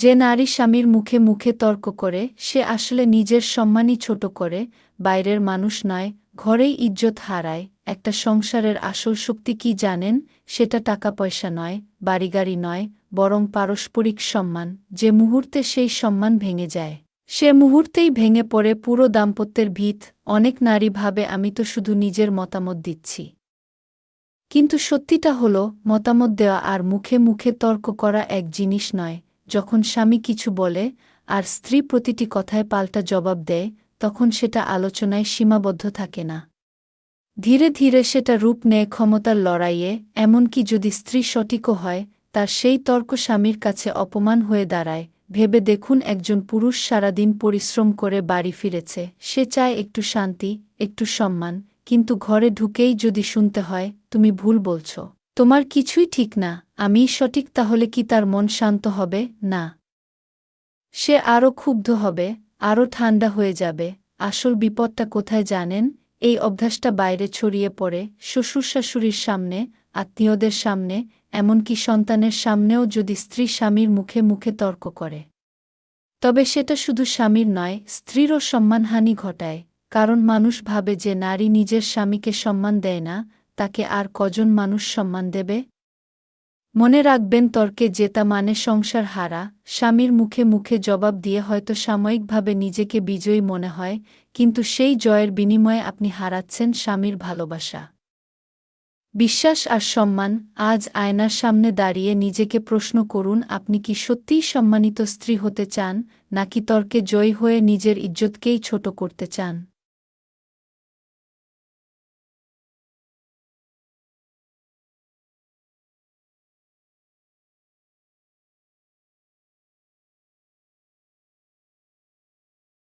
যে নারী স্বামীর মুখে মুখে তর্ক করে, সে আসলে নিজের সম্মানই ছোট করে, বাইরের মানুষ নয়, ঘরেই ইজ্জত হারায়, একটা সংসারের আসল শক্তি কি জানেন? সেটা টাকা পয়সা নয়, বাড়িগাড়ি নয়, বরং পারস্পরিক সম্মান, যে মুহূর্তে সেই সম্মান ভেঙে যায়। সে মুহূর্তেই ভেঙে পড়ে পুরো দাম্পত্যের ভিত, অনেক নারী ভাবে আমি তো শুধু নিজের মতামত দিচ্ছি। কিন্তু সত্যিটা হল, মতামত দেওয়া আর মুখে মুখে তর্ক করা এক জিনিস নয় যখন স্বামী কিছু বলে আর স্ত্রী প্রতিটি কথায় পাল্টা জবাব দেয়, তখন সেটা আলোচনায় সীমাবদ্ধ থাকে না। ধীরে ধীরে সেটা রূপ নেয় ক্ষমতার লড়াইয়ে, এমনকি যদি স্ত্রী সঠিকও হয়, তার সেই তর্ক স্বামীর কাছে অপমান হয়ে দাঁড়ায়। ভেবে দেখুন একজন পুরুষ সারাদিন পরিশ্রম করে বাড়ি ফিরেছে। সে চায় একটু শান্তি, একটু সম্মান, কিন্তু ঘরে ঢুকেই যদি শুনতে হয়, তুমি ভুল বলছ। তোমার কিছুই ঠিক না আমি সঠিক তাহলে কি তার মন শান্ত হবে? না। সে আরও ক্ষুব্ধ হবে আরও ঠান্ডা হয়ে যাবে, আসল বিপদটা কোথায় জানেন? এই অভ্যাসটা বাইরে ছড়িয়ে পড়ে, শ্বশুর শাশুড়ির সামনে, আত্মীয়দের সামনে, এমনকি সন্তানের সামনেও যদি স্ত্রী স্বামীর মুখে মুখে তর্ক করে। তবে সেটা শুধু স্বামীর নয়, স্ত্রীরও সম্মানহানি ঘটায়, কারণ মানুষ ভাবে যে নারী নিজের স্বামীকে সম্মান দেয় না তাকে আর কজন মানুষ সম্মান দেবে? মনে রাখবেন, তর্কে জেতা মানে সংসার হারা। স্বামীর মুখে মুখে জবাব দিয়ে হয়তো সাময়িকভাবে নিজেকে বিজয়ী মনে হয়, কিন্তু সেই জয়ের বিনিময়ে আপনি হারাচ্ছেন স্বামীর ভালোবাসা। বিশ্বাস আর সম্মান, আজ আয়নার সামনে দাঁড়িয়ে নিজেকে প্রশ্ন করুন, আপনি কি সত্যিই সম্মানিত স্ত্রী হতে চান, নাকি তর্কে জয়ী হয়ে নিজের ইজ্জতকেই ছোট করতে চান?